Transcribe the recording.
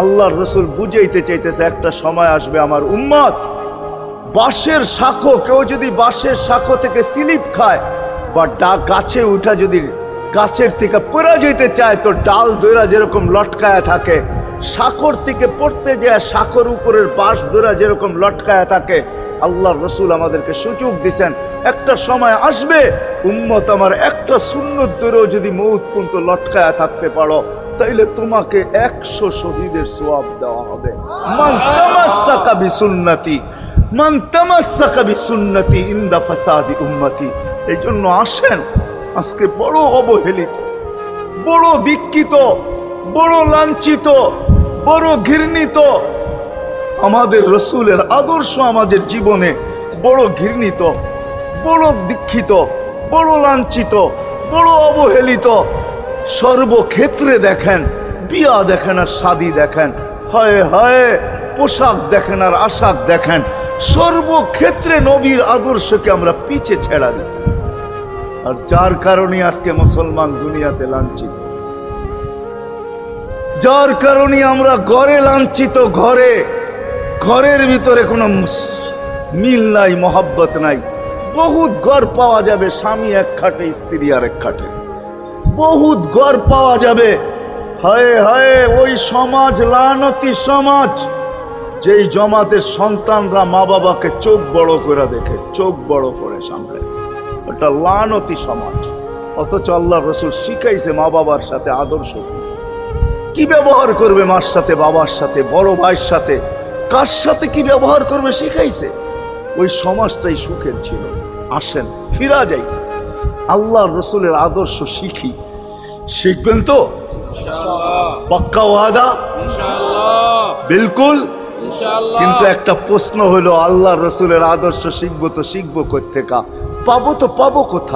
আল্লাহর রসুল বুঝাইতে চাইতেছে, একটা সময় আসবে আমার উম্মত। বাঁশের শাখো কেউ যদি বাঁশের শাখো থেকে স্লিপ খায় বা ডা, গাছে উঠা যদি গাছের থেকে পড়ে যেতে চায়, তো ডাল দৈরা যেরকম লটকায়া থাকে শাখর থেকে পড়তে যায় শাখর উপরের বাঁশ দৈরা যেরকম লটকায়া থাকে আল্লাহ রসুল আমাদেরকে সুযোগ দিছেন, একটা সময় আসবে, উম্মত আমার একটা সুন্নত দূরেও যদি মৌত পর্যন্ত লটকায়া থাকতে পারো। তাইলে তোমাকে একশো শহীদের সোয়াব দেওয়া হবে। মান তামাসসাকা বিসুন্নতি, মান তামাসসাকা বিসুন্নতি ইনদা ফাসাদি উম্মতি। এই জন্য আসেন, আজকে বড় অবহেলিত, বড় বিক্ষিত বড় লাঞ্ছিত, বড় ঘৃণিত। আমাদের রসুলের আদর্শ আমাদের জীবনে বড় ঘৃণিত, বড় দীক্ষিত, বড় লাঞ্ছিত, বড় অবহেলিত সর্বক্ষেত্রে দেখেন, বিয়া দেখেন আর শাদি দেখেন, হয় হয় পোশাক দেখেন আর আশাক দেখেন, সর্বক্ষেত্রে নবীর আদর্শকে আমরা পিছে ছেড়া দিছি। আর যার কারণে আজকে মুসলমান দুনিয়াতে লাঞ্ছিত। যার কারণে আমরা ঘরে লাঞ্ছিত, ঘরে, ঘরের ভিতরে কোনো মিল নাই, মহাব্বত নাই। বহুত ঘর পাওয়া যাবে স্বামী এক খাটে, স্ত্রী আর এক খাটে। বহুত ঘর পাওয়া যাবে। হায় হায়, ওই সমাজ, লানতি সমাজ, যেই জমাতের সন্তানরা মা বাবাকে চোখ বড় করে দেখে, চোখ বড় করে সামনে ওটা লানতি সমাজ। অথচ আল্লাহ রসুল শিখাইছে মা বাবার সাথে আদর্শ কি। কি ব্যবহার করবে মার সাথে, বাবার সাথে, বড় ভাইয়ের সাথে? কার সাথে কি ব্যবহার করবে শিখাইছে? ওই সমাজটাই সুখের ছিল। আসেন, ফিরা যাই। আল্লাহ রসুলের আদর্শ শিখি। শিখবেন তো? পক্কা ওয়াদা? বিলকুল? কিন্তু একটা প্রশ্ন হলো আল্লাহ রসুলের আদর্শ শিখব তো শিখব কোথেকা পাবো তো পাবো কোথায়?